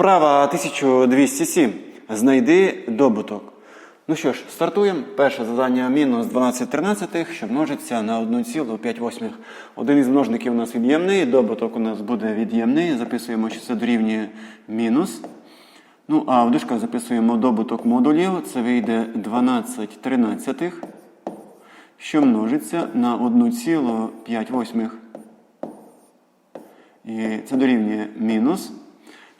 Вправа 1207. Знайди добуток. Ну що ж, стартуємо. Перше завдання мінус 12 тринадцятих, що множиться на 1,5. Один із множників у нас від'ємний, добуток у нас буде від'ємний. Записуємо, що це дорівнює мінус. Ну, а в дужках записуємо добуток модулів. Це вийде 12 тринадцятих, що множиться на 1,5. І це дорівнює мінус.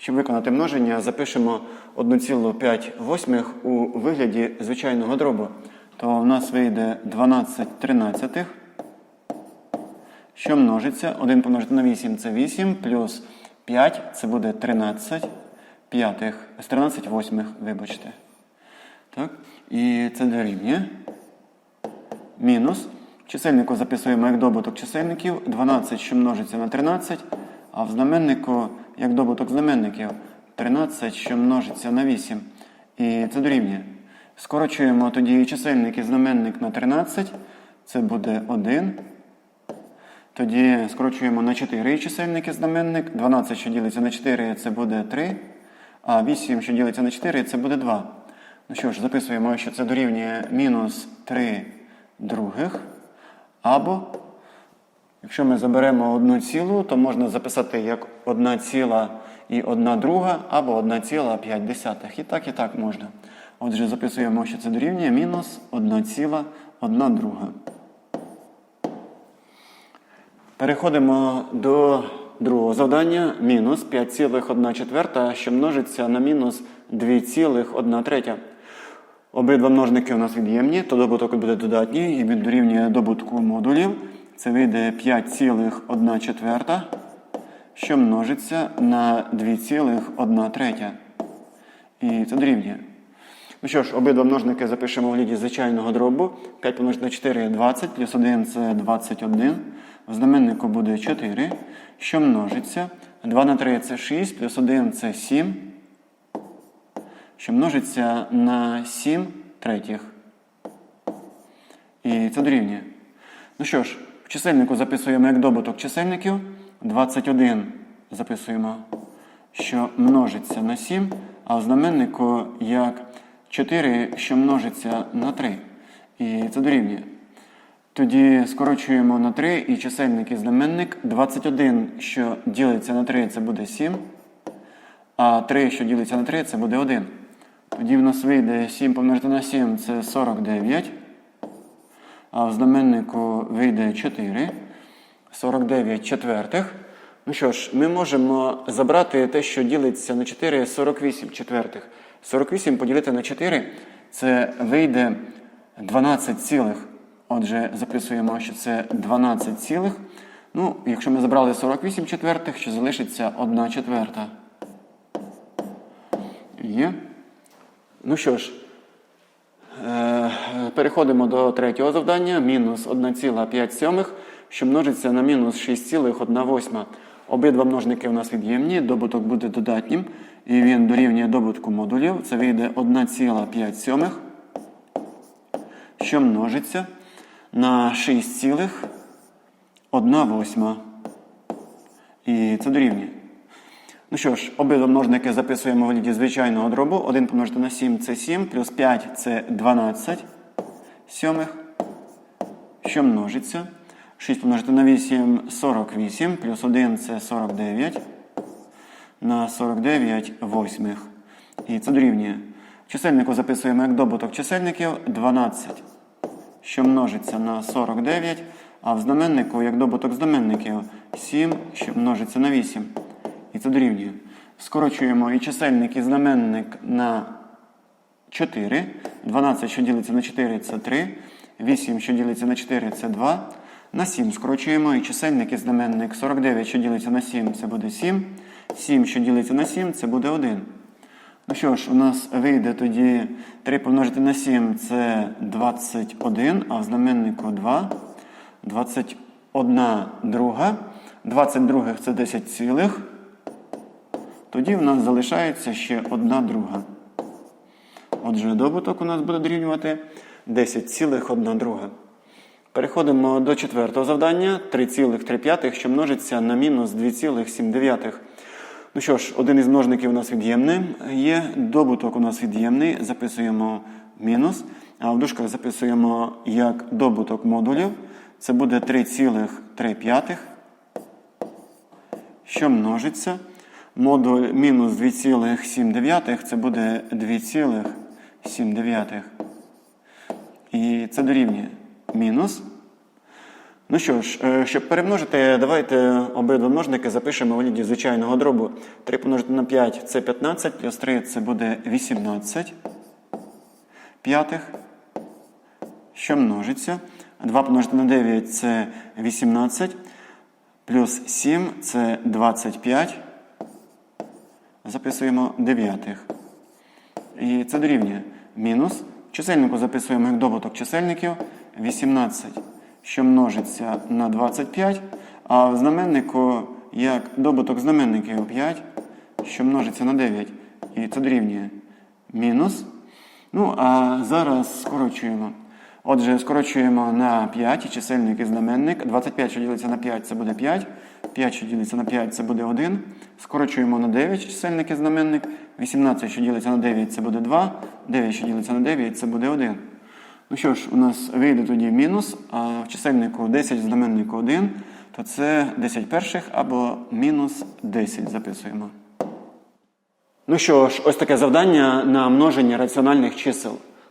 Щоб виконати множення, запишемо 1,5 у вигляді звичайного дробу. То в нас вийде 12 тринадцятих, що множиться. 1 помножити на 8 це 8, плюс 5 це буде 13 п'ятих, з 13 восьмих, вибачте. Так? І це дорівнює. Мінус. Чисельнику записуємо як добуток чисельників 12, що множиться на 13, а в знаменнику як добуток знаменників 13, що множиться на 8. І це дорівнює. Скорочуємо тоді чисельник і знаменник на 13. Це буде 1. Тоді скорочуємо на 4 чисельник і знаменник. 12, що ділиться на 4, це буде 3. А 8, що ділиться на 4, це буде 2. Ну що ж, записуємо, що це дорівнює мінус 3 других. Або, якщо ми заберемо одну цілу, то можна записати як 1 ціла і 1 друга, або 1 ціла 5 десятих. І так, і так можна. Отже, записуємо, що це дорівнює мінус 1 ціла 1 друга. Переходимо до другого завдання. Мінус 5,1 четверта, що множиться на мінус 2,1 третя. Обидва множники у нас від'ємні, то добуток буде додатній і він дорівнює добутку модулів. Це вийде 5,1 четверта, що множиться на 2,1 третя. І це дорівнює. Ну що ж, обидва множники запишемо в ліді звичайного дробу. 5 помножити на 4 20, плюс 1 це 21. В знаменнику буде 4, що множиться. 2 на 3 це 6, плюс 1 це 7 що множиться на 7 третіх. І це дорівнює. Ну що ж, чисельнику записуємо як добуток чисельників. 21 записуємо, що множиться на 7, а в знаменнику як 4, що множиться на 3. І це дорівнює. Тоді скорочуємо на 3 і чисельник і знаменник. 21, що ділиться на 3, це буде 7. А 3, що ділиться на 3, це буде 1. Тоді в нас вийде 7 помножити на 7 це 49. А в знаменнику вийде 4. 49 четвертих. Ну що ж, ми можемо забрати те, що ділиться на 4, 48 четвертих. 48 поділити на 4 це вийде 12 цілих. Отже, записуємо, що це 12 цілих. Ну, якщо ми забрали 48 четвертих, що залишиться 1 четверта. Є. Ну що ж, переходимо до третього завдання. Мінус 1,5, що множиться на мінус 6,1. Обидва множники у нас від'ємні, добуток буде додатнім, і він дорівнює добутку модулів. Це вийде 1,5, що множиться на 6,1. І це дорівнює. Ну що ж, обидва множники записуємо в вигляді звичайного дробу. 1 помножити на 7 це 7, плюс 5 це 12 сьомих, що множиться. 6 помножити на 8 48, плюс 1 це 49. На 49 восьмих. І це дорівнює. В чисельнику записуємо як добуток чисельників 12, що множиться на 49, а в знаменнику як добуток знаменників 7, що множиться на 8. І це дорівнює. Скорочуємо і чисельник, і знаменник на 4. 12, що ділиться на 4, це 3. 8, що ділиться на 4, це 2. На 7 скорочуємо і чисельник і знаменник. 49, що ділиться на 7, це буде 7. 7, що ділиться на 7, це буде 1. Ну що ж, у нас вийде тоді 3 помножити на 7 це 21, а в знаменнику 2. 21 друга. 20 других це 10 цілих. Тоді в нас залишається ще одна друга. Отже, добуток у нас буде дорівнювати 10,1 друга. Переходимо до четвертого завдання 3,3, що множиться на мінус 2,7. Ну що ж, один із множників у нас від'ємний є, добуток у нас від'ємний, записуємо мінус, а в дужках записуємо як добуток модулів. Це буде 3,3, що множиться. Модуль мінус 2,7 це буде 2,7. І це дорівнює мінус. Ну що ж, е, щоб перемножити, давайте обидва множники запишемо у вигляді звичайного дробу. 3 помножити на 5 це 15, плюс 3 це буде 18 п'ятих, що множиться. 2 помножити на 9 це 18, плюс 7 це 25. Записуємо дев'ятих. І це дорівнює мінус. Чисельнику записуємо як добуток чисельників 18, що множиться на 25, а в знаменнику як добуток знаменників 5, що множиться на 9. І це дорівнює мінус. Ну, а зараз скорочуємо. Отже, скорочуємо на 5 і чисельник і знаменник. 25, що ділиться на 5, це буде 5. 5, що ділиться на 5, це буде 1. Скорочуємо на 9 чисельник і знаменник. 18, що ділиться на 9, це буде 2. 9, що ділиться на 9, це буде 1. Ну що ж, у нас вийде тоді мінус, а в чисельнику 10, в знаменнику 1, то це 10 перших або мінус 10 записуємо. Ну що ж, ось таке завдання на множення раціональних чисел.